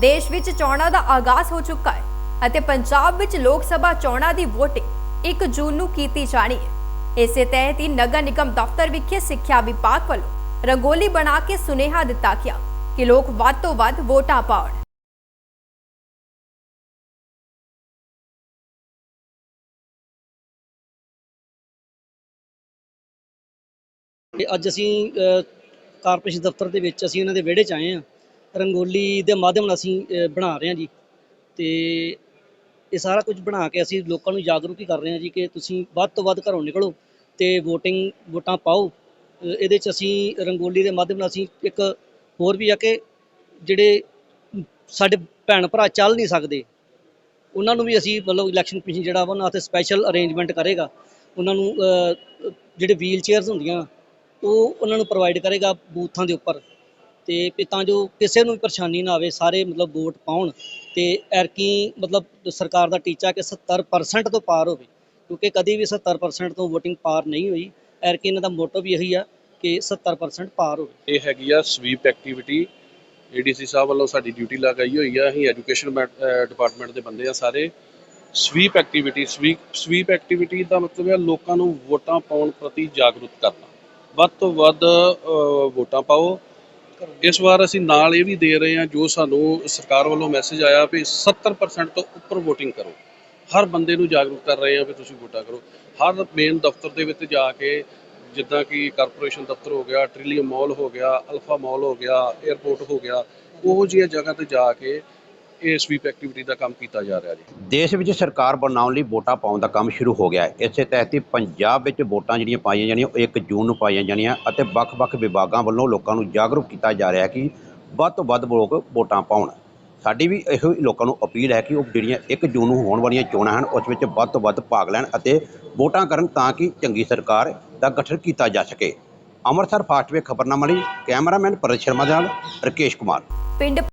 ਦੇਸ਼ ਵਿੱਚ ਚੋਣਾਂ ਦਾ ਆਗਾਜ਼ ਹੋ ਚੁੱਕਾ ਹੈ ਅਤੇ ਪੰਜਾਬ ਵਿੱਚ ਲੋਕ ਸਭਾ ਚੋਣਾਂ ਦੀ VOTING 1 ਜੂਨ ਨੂੰ ਕੀਤੀ ਜਾਣੀ ਹੈ। ਇਸੇ ਤਹਿਤ ਹੀ ਨਗਰ ਨਿਗਮ ਦਫ਼ਤਰ ਵਿਖੇ ਸਿੱਖਿਆ ਵਿਭਾਗ ਵੱਲੋਂ ਰੰਗੋਲੀ ਬਣਾ ਕੇ ਸੁਨੇਹਾ ਦਿੱਤਾ ਗਿਆ ਕਿ ਲੋਕ ਵੱਧ ਤੋਂ ਵੱਧ ਵੋਟਾਂ ਪਾਉਣ। ਅੱਜ ਅਸੀਂ ਕਾਰਪੋਰੇਸ਼ਨ ਦਫ਼ਤਰ ਦੇ ਵਿੱਚ ਅਸੀਂ ਇਹਨਾਂ ਦੇ ਵਿਹੜੇ 'ਚ ਆਏ ਹਾਂ। ਰੰਗੋਲੀ ਦੇ ਮਾਧਿਅਮ ਨਾਲ ਅਸੀਂ ਅ, ਬਣਾ ਰਹੇ ਹਾਂ ਜੀ। ਤੇ ਇਹ ਸਾਰਾ ਕੁਝ ਬਣਾ ਕੇ ਅਸੀਂ ਲੋਕਾਂ ਨੂੰ ਜਾਗਰੂਕ ਹੀ ਕਰ ਰਹੇ ਹਾਂ ਜੀ ਕਿ ਤੁਸੀਂ ਵੱਧ ਤੋਂ ਵੱਧ ਘਰੋਂ ਨਿਕਲੋ ਤੇ VOTING ਵੋਟਾਂ ਪਾਓ। ਅ, ਇਹਦੇ 'ਚ ਅਸੀਂ ਰੰਗੋਲੀ ਦੇ ਮਾਧਿਅਮ ਨਾਲ ਅਸੀਂ ਇੱਕ ਹੋਰ ਵੀ ਆ ਕਿ ਜਿਹੜੇ ਸਾਡੇ ਭੈਣ ਭਰਾ ਚੱਲ ਨਹੀਂ ਸਕਦੇ ਉਹਨਾਂ ਨੂੰ ਵੀ ਅਸੀਂ ਮਤਲਬ ਇਲੈਕਸ਼ਨ ਕਮਿਸ਼ਨ ਜਿਹੜਾ ਵਾ ਉਹਨਾਂ ਤੇ ਸਪੈਸ਼ਲ ਅਰੇਂਜਮੈਂਟ ਕਰੇਗਾ। ਉਹਨਾਂ ਨੂੰ ਅ, ਜਿਹੜੇ ਵੀਲ ਚੇਅਰਸ ਹੁੰਦੀਆਂ ਉਹ ਉਹਨਾਂ ਨੂੰ ਪ੍ਰੋਵਾਈਡ ਕਰੇਗਾ ਬੂਥਾਂ ਦੇ ਉੱਪਰ। ਤੇ ਵੀ ਤਾਂ ਜੋ ਕਿਸੇ ਨੂੰ ਵੀ ਪਰੇਸ਼ਾਨੀ ਨਾ ਆਵੇ, ਸਾਰੇ ਮਤਲਬ ਵੋਟ ਪਾਉਣ ਤੇ ਐਰਕੀ ਮਤਲਬ ਸਰਕਾਰ ਦਾ ਟੀਚਾ ਕਿ 70% ਤੋਂ ਪਾਰ ਹੋਵੇ, ਕਿਉਂਕਿ ਕਦੀ ਵੀ 70% ਤੋਂ ਵੋਟਿੰਗ ਪਾਰ ਨਹੀਂ ਹੋਈ। ਐਰਕੀ ਇਹਨਾਂ ਦਾ ਮੋਟੋ ਵੀ ਇਹੀ ਆ ਕਿ 70% ਪਾਰ ਹੋਵੇ। ਇਹ ਹੈਗੀ ਆ ਸਵੀਪ ਐਕਟੀਵਿਟੀ ਏਡੀਸੀ ਸਾਹਿਬ ਵੱਲੋਂ ਸਾਡੀ ਡਿਊਟੀ ਲਗਾਈ ਹੋਈ ਆ। ਅਸੀਂ ਐਜੂਕੇਸ਼ਨ ਡਿਪਾਰਟਮੈਂਟ ਦੇ ਬੰਦੇ ਆ ਸਾਰੇ। Sweep activity sweep sweep activity ਦਾ ਮਤਲਬ ਹੈ ਲੋਕਾਂ ਨੂੰ ਵੋਟਾਂ ਪਾਉਣ ਪ੍ਰਤੀ ਜਾਗਰੂਕ ਕਰਨਾ। ਵੱਧ ਤੋਂ ਵੱਧ ਵੋਟਾਂ ਪਾਓ। ਇਸ ਵਾਰ ਅਸੀਂ ਨਾਲ ਇਹ ਵੀ ਦੇ ਰਹੇ ਹਾਂ, ਜੋ ਸਾਨੂੰ ਸਰਕਾਰ ਵੱਲੋਂ ਮੈਸੇਜ ਆਇਆ ਵੀ 70% ਤੋਂ ਉੱਪਰ VOTING ਕਰੋ। ਹਰ ਬੰਦੇ ਨੂੰ ਜਾਗਰੂਕ ਕਰ ਰਹੇ ਹਾਂ ਵੀ ਤੁਸੀਂ ਵੋਟਾਂ ਕਰੋ। ਹਰ ਮੇਨ ਦਫ਼ਤਰ ਦੇ ਵਿੱਚ ਜਾ ਕੇ ਜਿੱਦਾਂ ਕਿ ਕਾਰਪੋਰੇਸ਼ਨ ਦਫ਼ਤਰ ਹੋ ਗਿਆ ਟ੍ਰਿਲੀਅਮ ਮਾਲ ਹੋ ਗਿਆ ਅਲਫਾ ਮਾਲ ਹੋ ਗਿਆ 에ਅਰਪੋਰਟ ਹੋ ਗਿਆ, ਉਹ ਜਿਹੀਆਂ ਜਗ੍ਹਾ ਤੇ ਜਾ ਕੇ ਇਹ ਸਵੀਪ ਐਕਟੀਵਿਟੀ ਦਾ ਕੰਮ ਕੀਤਾ ਜਾ ਰਿਹਾ ਜੀ। ਦੇਸ਼ ਵਿੱਚ ਸਰਕਾਰ ਬਣਾਉਣ ਲਈ ਵੋਟਾਂ ਪਾਉਣ ਦਾ ਕੰਮ ਸ਼ੁਰੂ ਹੋ ਗਿਆ ਹੈ। ਇਸੇ ਤਹਿਤ ਹੀ ਪੰਜਾਬ ਵਿੱਚ ਵੋਟਾਂ ਜਿਹੜੀਆਂ ਪਾਈਆਂ ਜਾਣੀਆਂ ਉਹ 1 ਜੂਨ ਨੂੰ ਪਾਈਆਂ ਜਾਣੀਆਂ ਅਤੇ ਵੱਖ-ਵੱਖ ਵਿਭਾਗਾਂ ਵੱਲੋਂ ਲੋਕਾਂ ਨੂੰ ਜਾਗਰੂਕ ਕੀਤਾ ਜਾ ਰਿਹਾ ਹੈ ਕਿ ਵੱਧ ਤੋਂ ਵੱਧ ਲੋਕ ਵੋਟਾਂ ਪਾਉਣ। ਸਾਡੀ ਵੀ ਇਹੋ ਹੀ ਲੋਕਾਂ ਨੂੰ ਅਪੀਲ ਹੈ ਕਿ ਉਹ ਜਿਹੜੀਆਂ 1 ਜੂਨ ਨੂੰ ਹੋਣ ਵਾਲੀਆਂ ਚੋਣਾਂ ਹਨ ਉਸ ਵਿੱਚ ਵੱਧ ਤੋਂ ਵੱਧ ਭਾਗ ਲੈਣ ਅਤੇ ਵੋਟਾਂ ਕਰਨ ਤਾਂ ਕਿ ਚੰਗੀ ਸਰਕਾਰ ਦਾ ਗਠਨ ਕੀਤਾ ਜਾ ਸਕੇ। ਅੰਮ੍ਰਿਤਸਰ ਫਾਸਟਵੇ ਖਬਰਨਾਮਾ ਲਈ ਕੈਮਰਾਮੈਨ ਪਰਦ ਸ਼ਰਮਾ ਦੇ ਨਾਲ ਰਕੇਸ਼ ਕੁਮਾਰ। ਪਿੰਡ